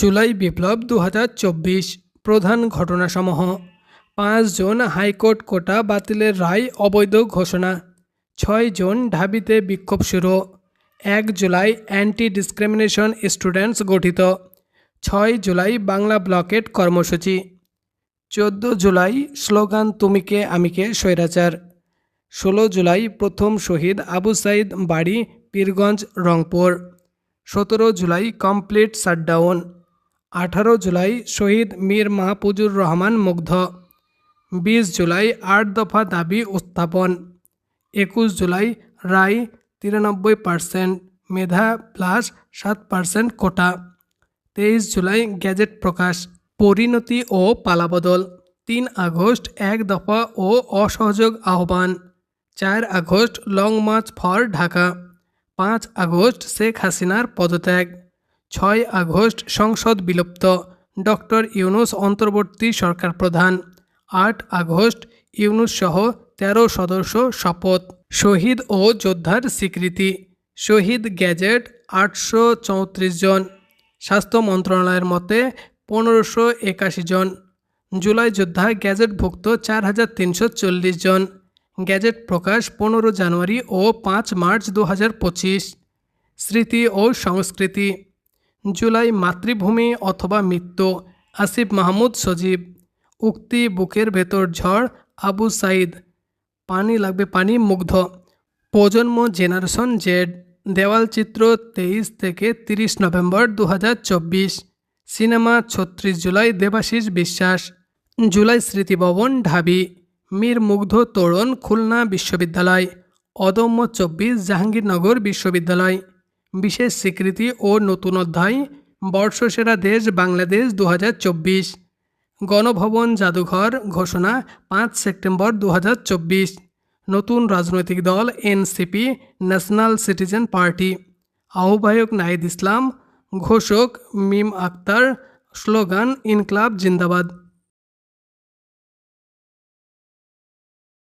জুলাই বিপ্লব দু হাজার চব্বিশ প্রধান ঘটনাসমূহ। পাঁচ জুন হাইকোর্ট কোটা বাতিলের রায় অবৈধ ঘোষণা। ছয় জুন ঢাবিতে বিক্ষোভ শুরু। এক জুলাই অ্যান্টি ডিসক্রিমিনেশন স্টুডেন্টস গঠিত। ছয় জুলাই বাংলা ব্লকেট কর্মসূচি। চোদ্দ জুলাই স্লোগান তুমিকে আমিকে স্বৈরাচার। ষোলো জুলাই প্রথম শহীদ আবু সাইদ বাড়ি, পীরগঞ্জ, রংপুর। সতেরো জুলাই কমপ্লিট শাটডাউন। আঠারো জুলাই শহীদ মীর মাহফুজুর রহমান মুগ্ধ। বিশ জুলাই আট দফা দাবি উত্থাপন। একুশ জুলাই রায় তিরানব্বই পার্সেন্ট, মেধা প্লাস সাত পার্সেন্ট কোটা। তেইশ জুলাই গ্যাজেট প্রকাশ, পরিণতি ও পালাবদল। তিন আগস্ট এক দফা ও অসহযোগ আহ্বান। চার August long march for Dhaka. পাঁচ আগস্ট শেখ হাসিনার পদত্যাগ। ছয় আগস্ট সংসদ বিলুপ্ত। ডক্টর ইউনুস অন্তর্বর্তী সরকার প্রধান। আট আগস্ট ইউনুস সহ তেরো সদস্য শপথ। শহীদ ও যোদ্ধার স্বীকৃতি। শহীদ গ্যাজেট আটশো চৌত্রিশ জন। স্বাস্থ্য মন্ত্রণালয়ের মতে পনেরোশো একাশি জন। জুলাই যোদ্ধা গ্যাজেটভুক্ত চার হাজার তিনশো চল্লিশ জন। গ্যাজেট প্রকাশ পনেরো জানুয়ারি ও পাঁচ মার্চ দু হাজার পঁচিশ। স্মৃতি ও সংস্কৃতি। জুলাই মাতৃভূমি অথবা মৃত্যু। আসিফ মাহমুদ সজীব। উক্তি বুকের ভেতর ঝড় আবু সাইদ। পানি লাগবে পানি মুগ্ধ। প্রজন্ম জেনারেশন জেড। দেওয়াল চিত্র তেইশ থেকে তিরিশ নভেম্বর দু হাজার চব্বিশ। সিনেমা ছত্রিশ জুলাই দেবাশিস বিশ্বাস। জুলাই স্মৃতিভবন ঢাবি। মীর মুগ্ধ তোরণ খুলনা বিশ্ববিদ্যালয়। অদম্য চব্বিশ জাহাঙ্গীরনগর বিশ্ববিদ্যালয়। বিশেষ স্বীকৃতি ও নতুন অধ্যায়, বর্ষসেরা দেশ বাংলাদেশ দু হাজার চব্বিশ। গণভবন জাদুঘর ঘোষণা পাঁচ সেপ্টেম্বর দু হাজার চব্বিশ। নতুন রাজনৈতিক দল এনসিপি, ন্যাশনাল সিটিজেন পার্টি। আহ্বায়ক নাহিদ ইসলাম, ঘোষক মিম আক্তার, স্লোগান ইনকলাব জিন্দাবাদ।